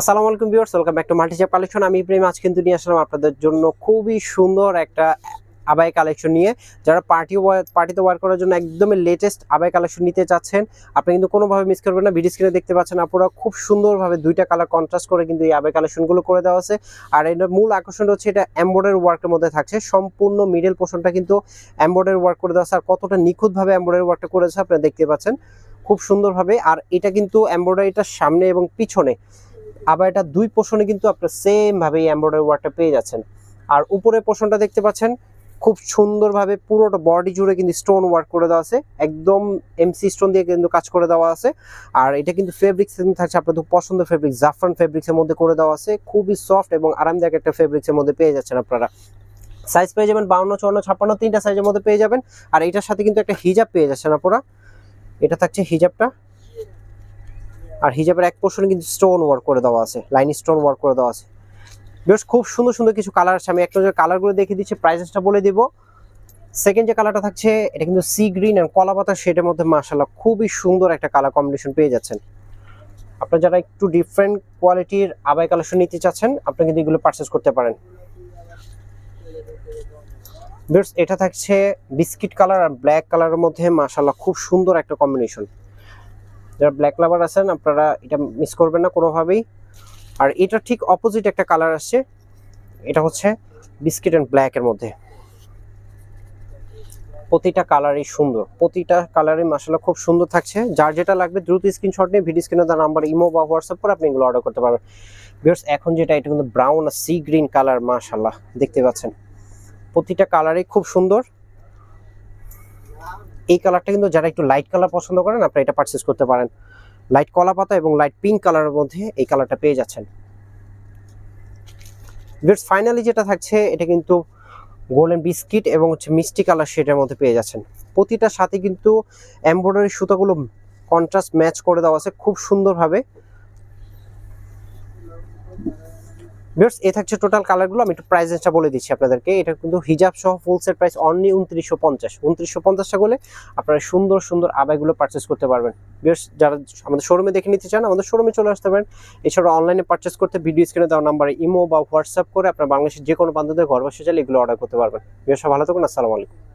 আসসালামু আলাইকুম viewers, welcome back to মাল্টিচাপ কালেকশন। আমি ইব্রাহিম আজ কিন্তু নিয়ে আসলাম আপনাদের জন্য খুবই সুন্দর একটা আবাই কালেকশন নিয়ে। যারা পার্টি পার্টিতে ওয়ার করার জন্য একদমই লেটেস্ট আবাই কালেকশন নিতে চাচ্ছেন, আপনি কিন্তু কোনোভাবে মিস করবেন না। ভিডিও স্ক্রিনে দেখতে পাচ্ছেন আপনারা খুব সুন্দরভাবে দুইটা কালার কন্ট্রাস্ট করে কিন্তু এই আবাই কালেকশনগুলো করে দেওয়া আছে। আর এটার মূল আকর্ষণটা হচ্ছে এটা এম্বয়ডারি ওয়ার্কের মধ্যে থাকছে। সম্পূর্ণ মিডল পোর্শনটা কিন্তু এম্বয়ডারি ওয়ার্ক করে দেওয়া আছে। আর কতটা নিখুঁতভাবে এম্বয়ডারি ওয়ার্কটা করেছে আপনারা দেখতে পাচ্ছেন। খুব সুন্দরভাবে। আর এটা কিন্তু এম্বয়ডারিটার সামনে এবং পিছনে আবার এটা দুই পোর্শনে কিন্তু আপনার সেম ভাবে এই এমব্রয়ডারি ওয়ার্কটা পেয়ে যাচ্ছেন। আর উপরের পোর্শনটা দেখতে পাচ্ছেন, খুব সুন্দরভাবে পুরোটা বডি জুড়ে কিন্তু স্টোন ওয়ার্ক করে দেওয়া আছে। একদম এমসি স্টোন দিয়ে কিন্তু কাজ করে দেওয়া আছে। আর এটা কিন্তু ফেব্রিক্স থাকছে আপনাদের পছন্দের ফেব্রিক জাফরান ফেব্রিক্সের মধ্যে করে দেওয়া আছে। খুবই সফট এবং আরামদায়ক একটা ফেব্রিক্সের মধ্যে পেয়ে যাচ্ছেন আপনারা। সাইজ পেয়ে যাবেন বাউন্ন, চুয়ান্ন, ছাপ্পান্ন, তিনটা সাইজের মধ্যে পেয়ে যাবেন। আর এটার সাথে কিন্তু একটা হিজাব পেয়ে যাচ্ছেন আপনারা। এটা থাকছে হিজাবটা আর হিজাবের এক পোর্শনে কিন্তু স্টোন ওয়ার্ক করে দেওয়া আছে লাইন স্টোন ওয়ার্ক করে দেওয়া আছে। বেশ খুব সুন্দর সুন্দর কিছু কালার আছে, আমি একটা কালারগুলো দেখিয়ে দিচ্ছি প্রাইসেসটা বলে দিব। সেকেন্ড যে কালারটা থাকছে, এটা কিন্তু সি গ্রিন অ্যান্ড কলা পাতা শেডের মধ্যে মাশাল্লাহ খুবই সুন্দর একটা কালার কম্বিনেশন পেয়ে যাচ্ছেন। আপনারা যারা একটু ডিফারেন্ট কোয়ালিটির আবাই কালেকশন নিতে চাচ্ছেন, আপনি কিন্তু এগুলো পারচেস করতে পারেন। এটা থাকছে বিস্কিট কালার আর ব্ল্যাক কালারের মধ্যে মাশাল্লাহ খুব সুন্দর একটা কম্বিনেশন যারা ব্ল্যাক লাভার আছেন, আপনারা এটা মিস করবেন না কোনোভাবেই। আর এটা ঠিক অপোজিট একটা কালার আসছে। এটা হচ্ছে বিস্কিট অ্যান্ড ব্ল্যাকের মধ্যে। প্রতিটা কালারই সুন্দর। প্রতিটা কালারই মাসাল্লাহ খুব সুন্দর থাকছে। যার যেটা লাগবে দ্রুত স্ক্রিনশট নিয়ে ভিডিও স্ক্রিনে তার নাম্বার ইমো বা হোয়াটসঅ্যাপ করে আপনি এগুলো অর্ডার করতে পারবেন। বিকজ এখন যেটা, এটা কিন্তু ব্রাউন আর সি গ্রিন কালার মাশাল্লাহ দেখতে পাচ্ছেন? প্রতিটা কালারই খুব সুন্দর। এই কালারটা কিন্তু যারা একটু লাইট কালার পছন্দ করেন আপনি এটা পারচেস করতে পারেন। লাইট কলা পাতা এবং লাইট পিঙ্ক কালারের মধ্যে এই কালারটা পেয়ে যাচ্ছেন। ভিউয়ার্স ফাইনালি যেটা থাকছে, এটা কিন্তু গোল্ডেন বিস্কিট এবং হচ্ছে মিষ্টি কালার শেডের মধ্যে পেয়ে যাচ্ছেন। প্রতিটার সাথে কিন্তু এমব্রয়ডারি সুতাগুলো কন্ট্রাস্ট ম্যাচ করে দেওয়া আছে খুব সুন্দরভাবে। ভিউয়ার্স এ থাকছে টোটাল কালারগুলো আমি একটু প্রাইস প্রাইসটা বলে দিচ্ছি আপনাদেরকে। এটা কিন্তু হিজাব সহ ফুল সেট প্রাইস অনলি উনত্রিশশো পঞ্চাশ। উনত্রিশশো পঞ্চাশ টাকা হলে আপনারা সুন্দর সুন্দর আবাইগুলো পারচেস করতে পারবেন। ভিউয়ার্স যারা আমাদের শোরুমে দেখে নিতে চান, আমাদের শোরুমে চলে আসতে পারেন। এছাড়া অনলাইনে পারচেস করতে ভিডিও স্ক্রিনে দেওয়া নাম্বারে ইমো বা হোয়াটসঅ্যাপ করে আপনার বাংলাদেশের যে কোনো বান্ধবদের ঘর বসে চাইলে এগুলো অর্ডার করতে পারবেন। ভিউয়ার্স ভালো থাকুন, আসসালামু আলাইকুম।